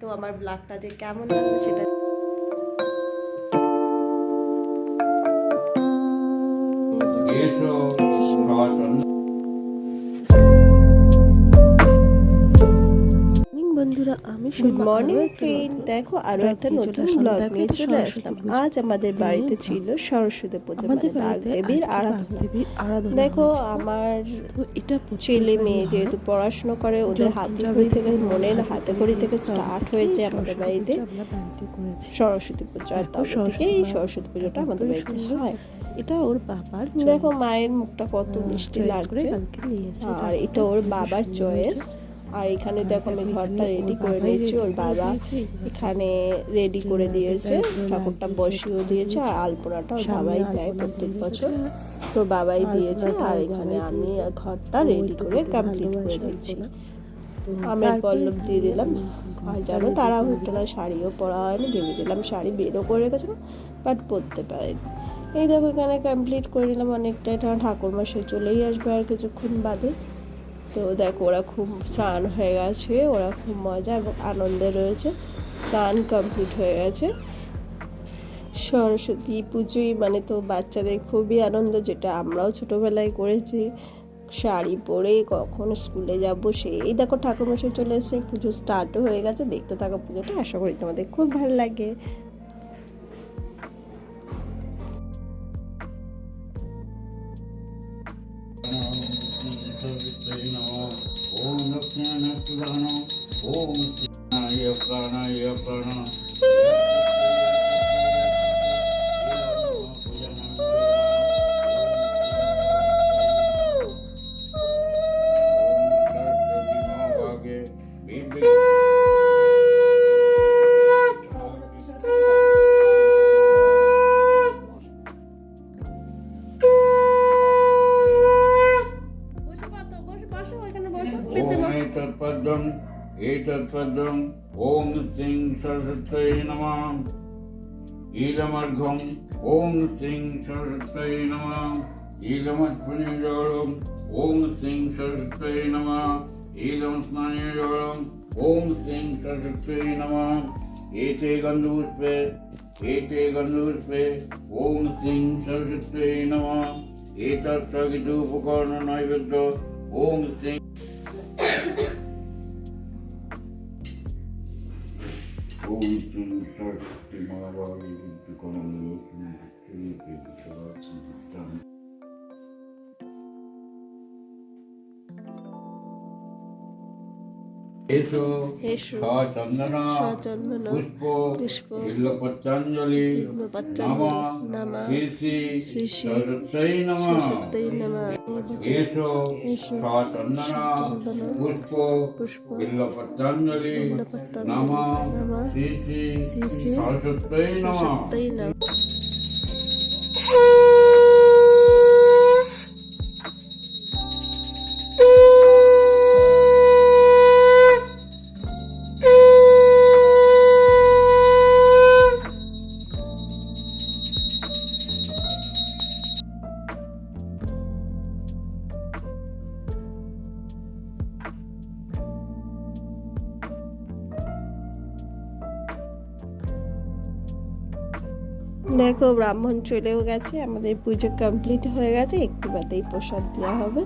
তো আমার ব্লগটা যে কেমন লাগল সেটা এসো সচন্দ্র বন্ধুরা আমি গুড মর্নিং ফ্রেন্ড দেখো আরও একটা নতুন ব্লগ নিয়ে চলে আসলাম। আজ আমাদের বাড়িতে ছিল সরস্বতী পুজো আমাদের মানে দেবীর আরাধনা। দেখো আমার এটা ছেলে মেয়ে যেহেতু পড়াশোনা করে ওদের হাতে ঘড়ি থেকে মনের হাতে ঘড়ি থেকে স্টার্ট হয়েছে আমাদের বাড়িতে। সরস্বতী পুজো আর দেখো তবে সরস্বতী সরস্বতী পুজোটা আমাদের বাড়িতে হয়। এটা ওর বাবার দেখো মায়ের মুখটা কত মিষ্টি লাগছে। আর এটা ওর বাবার চয়েস। আর এখানে দেখো আমি ঘরটা রেডি করে নিয়েছি, ওর বাবা দিয়েছে। এখানে রেডি করে দিয়েছে, ঠাকুরটা বসিয়েও দিয়েছে, আর দিয়েছে। আলপনাটা ওর বাবাই দেয় প্রত্যেক বছর রেখেছে। তো বাবাই দিয়েছে, আর এখানে আমি দিয়েছে। ঘরটা রেডি করে কমপ্লিট করে আলপনা। আমের পল্লব দিয়ে দিলাম আর জানো তারা হতো না, শাড়িও পরা হয়নি ভেবেছিলাম শাড়ি বেরো করে রেখেছিলাম বাট পরতে পারিনি এই দেখো, এখানে কমপ্লিট করে নিলাম অনেকটা, এটা ঠাকুর মশাই চলেই আসবে আর কিছুক্ষণ বাদে তো দেখো ওরা খুব স্নান হয়ে গেছে, ওরা খুব মজা এবং আনন্দে রয়েছে। স্নান কমপ্লিট হয়ে গেছে। সরস্বতী পুজোই মানে তো বাচ্চাদের খুবই আনন্দ, যেটা আমরাও ছোটোবেলায় করেছি। শাড়ি পরে কখন স্কুলে যাব সেই দেখো ঠাকুরমশাই চলে এসেছে, পুজো স্টার্টও হয়ে গেছে। দেখতে থাকো পুজোটা, আশা করি তোমাদের খুব ভালো লাগে। విత్తగిన ఓం దక్షిణ నక్షగానం ఓం యొక్క యొక్క एतत्पद्मम् एतत्पद्मम् ॐ श्रीं सरस्वत्यै नमः ईलमर्घम् ॐ सिंह सरस्वत्यै नमः ईलमत्पुण्यजोळम् ॐ सिंह सरस्वत्यै नमः ईलमस्नानजोळम् ॐ श्रीं सरस्वत्यै नमः एते गन्धपुष्पे एते गन्धपुष्पे ॐ श्रीं सरस्वत्यै नमः एतत्सवितुपकर्णनैवेद्य ॐ श्रीं 人に対って学ばれる時間ですね。এসো এসো। চন্দন সচন্দন পুষ্প বিল্লপত্রাঞ্জলি নম নমঃ শ্রী শ্রী সরস্বতী নম। এসো। সচন্দন পুষ্প বিল্লপত্রাঞ্জলি নম শ্রী শ্রী সরস্বতী নম। দেখো, ব্রাহ্মণ চলেও গেছে, আমাদের পুজো কমপ্লিট হয়ে গেছে, একটু বাদেই প্রসাদ দেওয়া হবে।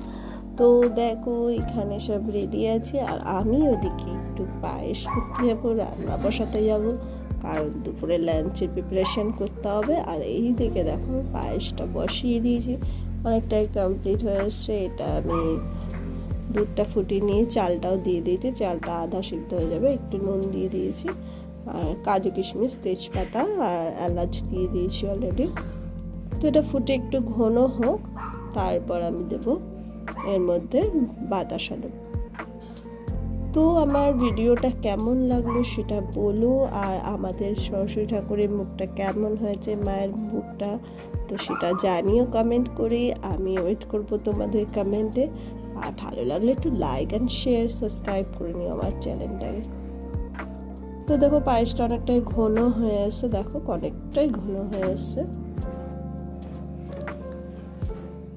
তো দেখো, এখানে সব রেডি আছে, আর আমি ওদিকে একটু পায়েস করতে যাব, রান্না বসাতে যাব, কারণ দুপুরে লাঞ্চের প্রিপারেশন করতে হবে। আর এই দিকে দেখো, পায়েসটা বসিয়ে দিয়েছি, অনেকটাই কমপ্লিট হয়ে এসছে। এটা আমি দুধটা ফুটিয়ে নিয়ে চালটাও দিয়ে দিয়েছি, চালটা আধা সিদ্ধ হয়ে যাবে, একটু নুন দিয়ে দিয়েছি। আর কাজু কিশমিশ, তেজপাতা আর এলাচ দিয়ে দিয়েছি অলরেডি তো এটা ফুটে একটু ঘন হোক, তারপর আমি দেব এর মধ্যে বাতাসা দেবো তো আমার ভিডিওটা কেমন লাগল সেটা বলো, আর আমাদের সরস্বতী ঠাকুরের মুখটা কেমন হয়েছে, মায়ের মুখটা, তো সেটা জানিও কমেন্ট করে। আমি ওয়েট করব তোমাদের কমেন্টে আর ভালো লাগলে একটু লাইক অ্যান্ড শেয়ার সাবস্ক্রাইব করে নিও আমার চ্যানেলটাকে তো দেখো পায়েসটা অনেকটাই ঘন হয়ে এসছে দেখো অনেকটাই ঘন হয়ে এসছে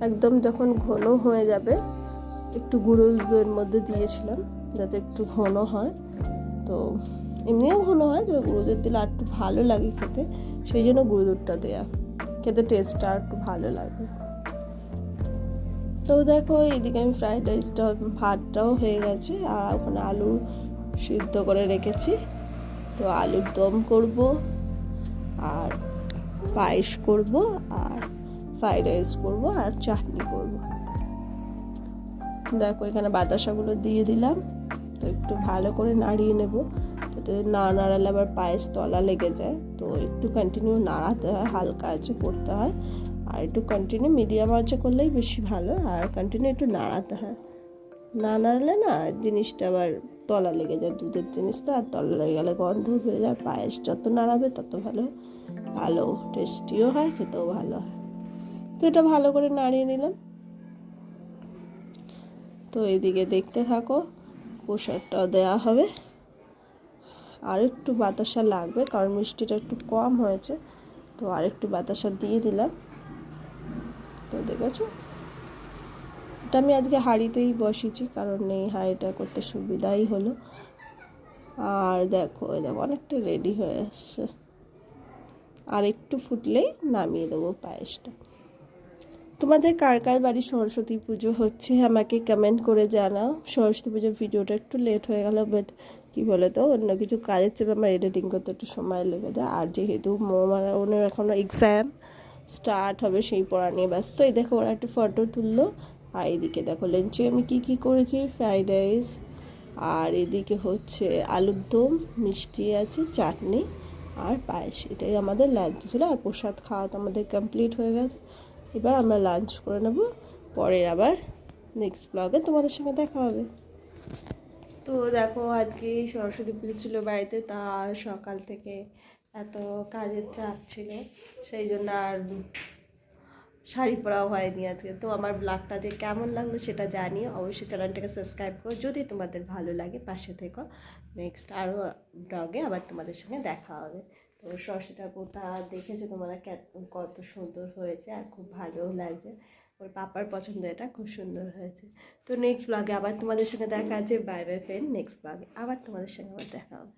একদম যখন ঘন হয়ে যাবে, একটু গুঁড়ো দুধের মধ্যে দিয়েছিলাম যাতে একটু ঘন হয়। তো এমনিও ঘন হয়, তবে গুঁড়ো দুধ দিলে আর একটু ভালো লাগে খেতে। সেই জন্য গুঁড়ো দুধটা দেওয়া খেতে টেস্টটা আর একটু ভালো লাগে। তো দেখো এইদিকে আমি ফ্রাইড রাইসটা ভাতটাও হয়ে গেছে। আর ওখানে আলু সিদ্ধ করে রেখেছি। তো আলুর দম করব, আর পায়েস করব, আর ফ্রাইড রাইস করব, আর চাটনি করব। দেখো, এখানে বাতাসাগুলো দিয়ে দিলাম। তো একটু ভালো করে নাড়িয়ে নেব, যাতে না নাড়ালে আবার পায়েস তলা লেগে যায়। তো একটু কন্টিনিউ নাড়াতে হয়, হালকা আছে করতে হয়। আর একটু কন্টিনিউ মিডিয়াম আঁচে করলেই বেশি ভালো, আর কন্টিনিউ একটু নাড়াতে হয়। না নাড়লে না জিনিসটা আবার তলা লেগে যায়, দুধের জিনিসটা আর তলা লেগে গেলে গন্ধ হয়ে যায়। পায়েস যত নাড়াবে তত ভালো ভালো টেস্টিও হয়, খেতেও ভালো হয়। তো এটা ভালো করে নাড়িয়ে নিলাম। তো এদিকে দেখতে থাকো, প্রসাদটাও দেওয়া হবে। আর একটু বাতাসা লাগবে, কারণ মিষ্টিটা একটু কম হয়েছে, তো আর একটু বাতাসা দিয়ে দিলাম। তো দেখেছ? এটা আমি আজকে হাঁড়িতেই বসেছি, কারণ এই হাঁড়িটা করতে সুবিধাই হলো। আর দেখো দেখো, অনেকটা রেডি হয়ে আসছে আর একটু ফুটলেই নামিয়ে দেবো পায়েসটা। তোমাদের কার কার বাড়ি সরস্বতী পুজো হচ্ছে আমাকে কমেন্ট করে জানাও। সরস্বতী পুজোর ভিডিওটা একটু লেট হয়ে গেল বাট কী বলে তো অন্য কিছু কাজের চেপে আমার এডিটিং করতে একটু সময় লেগে যায়। আর যেহেতু ওনার এখনও এক্সাম স্টার্ট হবে, সেই পড়া নিয়ে ব্যস্ত। এই দেখো, ওরা একটু ফটো তুললো। আর এদিকে দেখো লেঞ্চে আমি কি কি করেছি? ফ্রাইড রাইস আর এদিকে হচ্ছে আলুর দম, মিষ্টি আছে, চাটনি আর পায়েস। এটাই আমাদের লাঞ্চ ছিল আর প্রসাদ খাওয়া তো আমাদের কমপ্লিট হয়ে গেছে। এবার আমরা লাঞ্চ করে নেব। পরে আবার নেক্সট ব্লগে তোমাদের সঙ্গে দেখা হবে। তো দেখো আজকে সরস্বতী পুজো ছিল বাড়িতে, তা সকাল থেকে এত কাজের চাপ ছিল, সেই জন্য আর শাড়ি পরাও হয়নি আজকে। তো আমার ব্লগটা যে কেমন লাগল সেটা জানিও। অবশ্যই চ্যানেলটাকে সাবস্ক্রাইব করো। যদি তোমাদের ভালো লাগে পাশে থেকো। নেক্সট আরও ব্লগে আবার তোমাদের সঙ্গে দেখা হবে। তো সরস্বতী ঠাকুরটা দেখেছ তোমরা কত সুন্দর হয়েছে আর খুব ভালোও লাগছে। ওর পাপার পছন্দ এটা, খুব সুন্দর হয়েছে। তো নেক্সট ব্লগে আবার তোমাদের সঙ্গে দেখা আছে বাই বাই ফ্রেন্ড নেক্সট ব্লগে আবার তোমাদের সঙ্গে আবার দেখা হবে।